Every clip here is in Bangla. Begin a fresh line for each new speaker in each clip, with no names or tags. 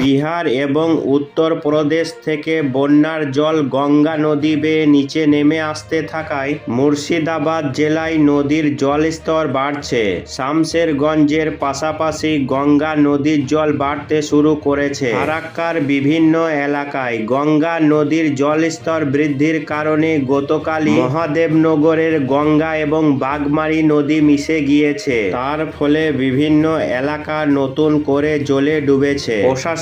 বিহার এবং উত্তরপ্রদেশ থেকে বন্যার জল গঙ্গা নদী বেয়ে নিচে নেমে আসতে থাকায় মুর্শিদাবাদ জেলায় নদীর জলস্তর বাড়ছে। শামশেরগঞ্জের পাশাপাশি গঙ্গা নদীর জল বাড়তে শুরু করেছে। ফারাক্কার বিভিন্ন এলাকায় গঙ্গা নদীর জলস্তর বৃদ্ধির কারণে গতকালই মহাদেবনগরের গঙ্গা এবং বাগমারি নদী মিশে গিয়েছে। তার ফলে বিভিন্ন এলাকা নতুন করে জলে ডুবেছে।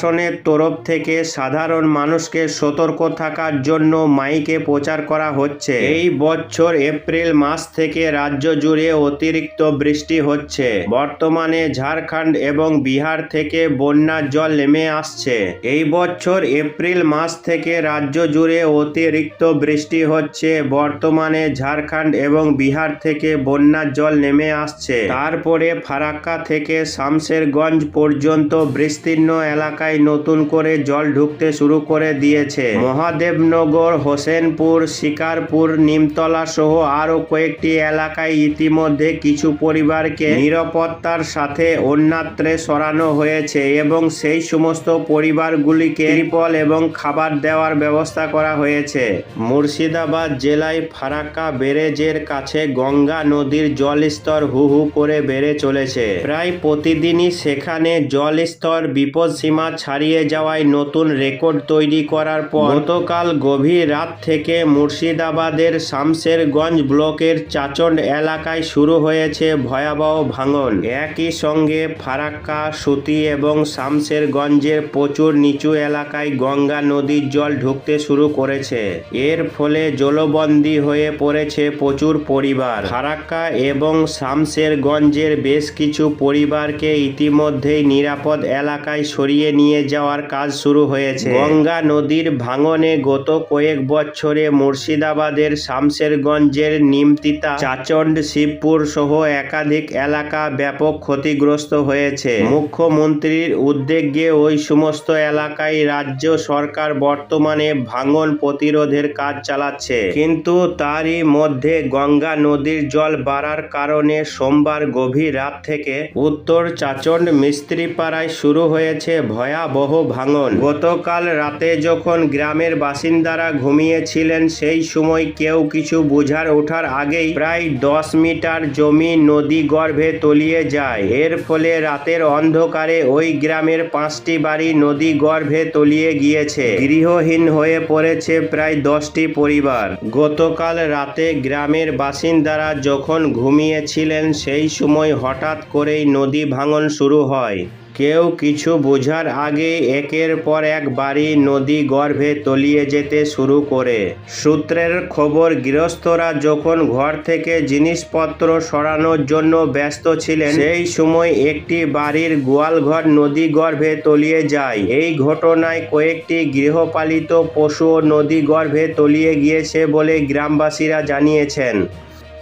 প্রশাসনের তরফ থেকে সাধারণ মানুষকে সতর্ক থাকার জন্য মাইকে প্রচার করা হচ্ছে। এই বছর এপ্রিল মাস থেকে রাজ্য জুড়ে অতিরিক্ত বৃষ্টি হচ্ছে। বর্তমানে ঝাড়খণ্ড এবং বিহার থেকে বন্যার জল নেমে আসছে। এই বছর এপ্রিল মাস থেকে রাজ্য জুড়ে অতিরিক্ত বৃষ্টি হচ্ছে। বর্তমানে ঝাড়খণ্ড এবং বিহার থেকে বন্যার জল নেমে আসছে। তারপরে ফারাক্কা থেকে শামশেরগঞ্জ পর্যন্ত বিস্তীর্ণ এলাকায় নতুন করে জল ঢুকতে শুরু করে দিয়েছে। মহাদেবনগর, হোসেনপুর, শিকারপুর, নিমতলা সহ আরও কয়েকটি এলাকায় ইতিমধ্যে কিছু পরিবারকে নিরাপত্তার সাথে অন্যত্রে সরানো হয়েছে এবং সেই সমস্ত পরিবারগুলিকে ত্রিপল এবং খাবার দেওয়ার ব্যবস্থা করা হয়েছে। মুর্শিদাবাদ জেলায় ফারাক্কা ব্যারেজের কাছে গঙ্গা নদীর জলস্তর হু হু করে বেড়ে চলেছে। প্রায় প্রতিদিনই সেখানে জলস্তর বিপদসীমা ছাড়িয়ে যাওয়ায় নতুন রেকর্ড তৈরি করার পর গতকাল গভীর রাত থেকে মুর্শিদাবাদের শামশেরগঞ্জ ব্লকের চাচণ্ড এলাকায় শুরু হয়েছে ভয়াবহ ভাঙন। একই সঙ্গে ফারাক্কা, সুতি এবং শামশেরগঞ্জের প্রচুর নিচু এলাকায় গঙ্গা নদীর জল ঢুকতে শুরু করেছে। এর ফলে জলবন্দী হয়ে পড়েছে প্রচুর পরিবার। ফারাক্কা এবং শামশেরগঞ্জের বেশ কিছু পরিবারকে ইতিমধ্যেই নিরাপদ এলাকায় সরিয়ে নিয়ে যাওয়ার কাজ শুরু হয়েছে। গঙ্গা নদীর ভাঙনে গত কয়েক বছরে মুর্শিদাবাদের শামশেরগঞ্জের নিমতিতা চাচণ্ড শিবপুর সহ একাধিক এলাকা ব্যাপক ক্ষতিগ্রস্ত হয়েছে। মুখ্যমন্ত্রীর উদ্যোগে ওই সমস্ত এলাকায় রাজ্য সরকার বর্তমানে ভাঙন প্রতিরোধের কাজ চালাচ্ছে। কিন্তু তারই মধ্যে গঙ্গা নদীর জল বাড়ার কারণে সোমবার গভীর রাত থেকে উত্তর চাচণ্ড মিস্ত্রিপাড়ায় শুরু হয়েছে ভয়াবহ ভাঙন। গতকাল রাতে যখন গ্রামের বাসিন্দারা ঘুমিয়েছিলেন, সেই সময় কেউ কিছু বোঝার ওঠার আগেই প্রায় দশ মিটার জমি নদী গর্ভে তলিয়ে যায়। এর ফলে রাতের অন্ধকারে ওই গ্রামের পাঁচটি বাড়ি নদী গর্ভে তলিয়ে গিয়েছে। গৃহহীন হয়ে পড়েছে প্রায় দশটি পরিবার। গতকাল রাতে গ্রামের বাসিন্দারা যখন ঘুমিয়েছিলেন, সেই সময় হঠাৎ করেই নদী ভাঙন শুরু হয়। কেউ কিছু বোঝার আগে একের পর এক বাড়ি নদী গর্ভে তলিয়ে যেতে শুরু করে। সূত্রের খবর, গৃহস্থরা যখন ঘর থেকে জিনিসপত্র সরানোর জন্য ব্যস্ত ছিলেন, সেই সময় একটি বাড়ির গোয়ালঘর নদী গর্ভে তলিয়ে যায়। এই ঘটনায় কয়েকটি গৃহপালিত পশু নদী গর্ভে তলিয়ে গিয়েছে বলে গ্রামবাসীরা জানিয়েছেন।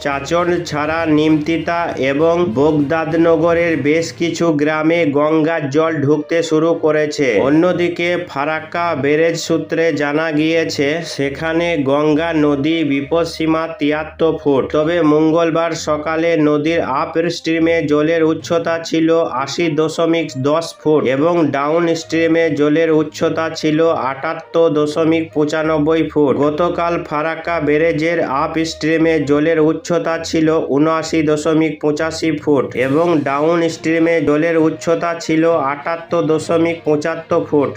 চাচন ছাড়া, নিমতিতা এবং বোগদাদনগরের বেশ কিছু গ্রামে গঙ্গার জল ঢুকতে শুরু করেছে। অন্যদিকে ফারাক্কা ব্যারেজ সূত্রে জানা গিয়েছে, সেখানে গঙ্গা নদী বিপদসীমা তিয়াত্তর ফুট। তবে মঙ্গলবার সকালে নদীর আপ স্ট্রিমে জলের উচ্চতা ছিল আশি দশমিক দশ ফুট এবং ডাউন স্ট্রিমে জলের উচ্চতা ছিল আটাত্তর দশমিক পঁচানব্বই ফুট। গতকাল ফারাক্কা ব্যারেজের আপ স্ট্রিমে জলের উচ্চতা ছিল উনআশি দশমিক পঁচাশি ফুট এবং ডাউন স্ট্রিমে জলের উচ্চতা ছিল আটাত্তর দশমিক পঁচাত্তর ফুট।